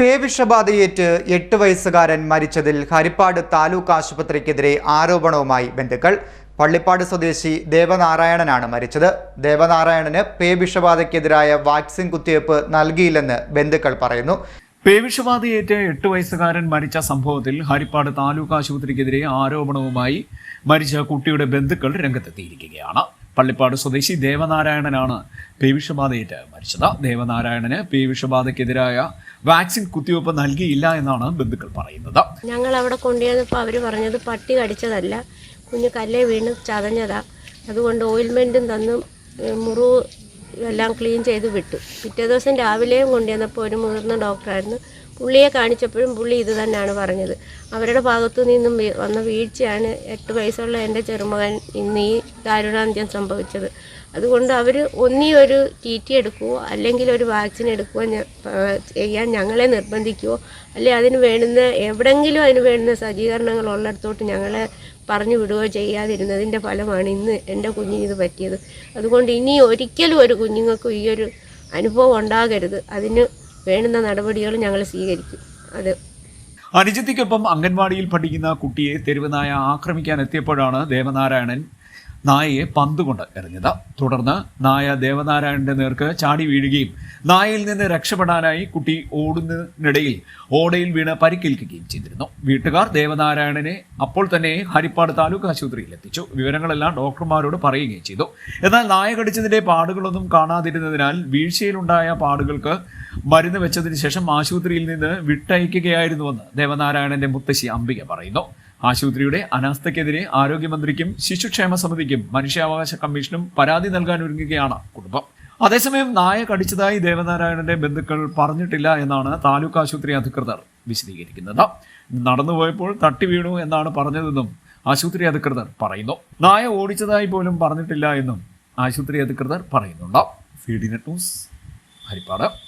പേവിഷബാധയേറ്റ് എട്ട് വയസ്സുകാരൻ മരിച്ചതിൽ ഹരിപ്പാട് താലൂക്ക് ആശുപത്രിക്കെതിരെ ആരോപണവുമായി ബന്ധുക്കൾ. പള്ളിപ്പാട് സ്വദേശി ദേവനാരായണനാണ് മരിച്ചത്. ദേവനാരായണന് പേവിഷബാധയ്ക്കെതിരായ വാക്സിൻ കുത്തിവയ്പ് നൽകിയില്ലെന്ന് ബന്ധുക്കൾ പറയുന്നു. പേവിഷബാധയേറ്റ് എട്ട് വയസ്സുകാരൻ മരിച്ച സംഭവത്തിൽ ഹരിപ്പാട് താലൂക്ക് ആശുപത്രിക്കെതിരെ ആരോപണവുമായി മരിച്ച കുട്ടിയുടെ ബന്ധുക്കൾ രംഗത്തെത്തിയിരിക്കുകയാണ്. പള്ളിപ്പാട് സ്വദേശി ദേവനാരായണനാണ് പേവിഷബാധയേറ്റ് മരിച്ചത്. ദേവനാരായണന് പേവിഷബാധയ്ക്കെതിരായ വാക്സിൻ കുത്തിവയ്പ് നൽകിയില്ല എന്നാണ് ബന്ധുക്കൾ പറയുന്നത്. ഞങ്ങൾ അവിടെ കൊണ്ടുവന്നപ്പോൾ അവർ പറഞ്ഞത് പട്ടി കടിച്ചതല്ല. കുഞ്ഞ് കല്ലേ വീണ് ചതഞ്ഞതാ. അതുകൊണ്ട് ഓയിൽമെന്റും തന്നു മുറു എല്ലാം ക്ലീൻ ചെയ്ത് വിട്ടു. പിറ്റേ ദിവസം രാവിലെയും കൊണ്ടുവന്നപ്പോൾ ഒരു മുതിർന്ന ഡോക്ടറായിരുന്നു പുള്ളിയെ കാണിച്ചപ്പോഴും പുള്ളി ഇത് തന്നെയാണ് പറഞ്ഞത്. അവരുടെ ഭാഗത്തു നിന്നും വന്ന വീഴ്ചയാണ് എട്ട് വയസ്സുള്ള എന്റെ ചെറുമകൻ ഇന്ന് ഈ ദാരുണാന്ത്യം സംഭവിച്ചത്. അതുകൊണ്ട് അവർ ഒന്നീ ഒരു ടി ടി എടുക്കുവോ അല്ലെങ്കിൽ ഒരു വാക്സിൻ എടുക്കുവോ ചെയ്യാൻ ഞങ്ങളെ നിർബന്ധിക്കുവോ അല്ലെ അതിന് വേണ്ടുന്ന എവിടെങ്കിലും അതിന് വേണ്ടുന്ന സജ്ജീകരണങ്ങൾ ഉള്ളിടത്തോട്ട് ഞങ്ങളെ പറഞ്ഞു വിടുകയോ ചെയ്യാതിരുന്നതിന്റെ ഫലമാണ് ഇന്ന് എന്റെ കുഞ്ഞിന് ഇത് പറ്റിയത്. അതുകൊണ്ട് ഇനി ഒരിക്കലും ഒരു കുഞ്ഞുങ്ങൾക്കും ഈ ഒരു അനുഭവം ഉണ്ടാകരുത്. അതിന് വേണ്ടുന്ന നടപടികൾ ഞങ്ങൾ സ്വീകരിക്കും. അത് അനുജത്തിക്കൊപ്പം അംഗൻവാടിയിൽ പഠിക്കുന്ന കുട്ടിയെ തെരുവനായ ആക്രമിക്കാൻ എത്തിയപ്പോഴാണ് ദേവനാരായണൻ നായയെ പന്തുകൊണ്ട് എറിഞ്ഞത്. തുടർന്ന് നായ ദേവനാരായണന്റെ നേർക്ക് ചാടി വീഴുകയും നായയിൽ നിന്ന് രക്ഷപ്പെടാനായി കുട്ടി ഓടുന്നതിനിടയിൽ ഓടയിൽ വീണ് പരിക്കേൽക്കുകയും ചെയ്തിരുന്നു. വീട്ടുകാർ ദേവനാരായണനെ അപ്പോൾ തന്നെ ഹരിപ്പാട് താലൂക്ക് ആശുപത്രിയിൽ എത്തിച്ചു. വിവരങ്ങളെല്ലാം ഡോക്ടർമാരോട് പറയുകയും ചെയ്തു. എന്നാൽ നായ കടിച്ചതിന്റെ പാടുകളൊന്നും കാണാതിരുന്നതിനാൽ വീഴ്ചയിലുണ്ടായ പാടുകൾക്ക് മരുന്ന് വെച്ചതിന് ശേഷം ആശുപത്രിയിൽ നിന്ന് വിട്ടയക്കുകയായിരുന്നുവെന്ന് ദേവനാരായണന്റെ മുത്തശ്ശി അംബിക പറയുന്നു. ആശുപത്രിയുടെ അനാസ്ഥയ്ക്കെതിരെ ആരോഗ്യമന്ത്രിക്കും ശിശുക്ഷേമ സമിതിക്കും മനുഷ്യാവകാശ കമ്മീഷനും പരാതി നൽകാൻ ഒരുങ്ങുകയാണ് കുടുംബം. അതേസമയം നായ കടിച്ചതായി ദേവനാരായണന്റെ ബന്ധുക്കൾ പറഞ്ഞിട്ടില്ല എന്നാണ് താലൂക്ക് ആശുപത്രി അധികൃതർ വിശദീകരിക്കുന്നത്. നടന്നുപോയപ്പോൾ തട്ടി വീണു എന്നാണ് പറഞ്ഞതെന്നും ആശുപത്രി അധികൃതർ പറയുന്നു. നായ ഓടിച്ചതായി പോലും പറഞ്ഞിട്ടില്ല എന്നും ആശുപത്രി അധികൃതർ പറയുന്നുണ്ട്. ഫീഡിനെ ന്യൂസ് ഹരിപ്പാട്.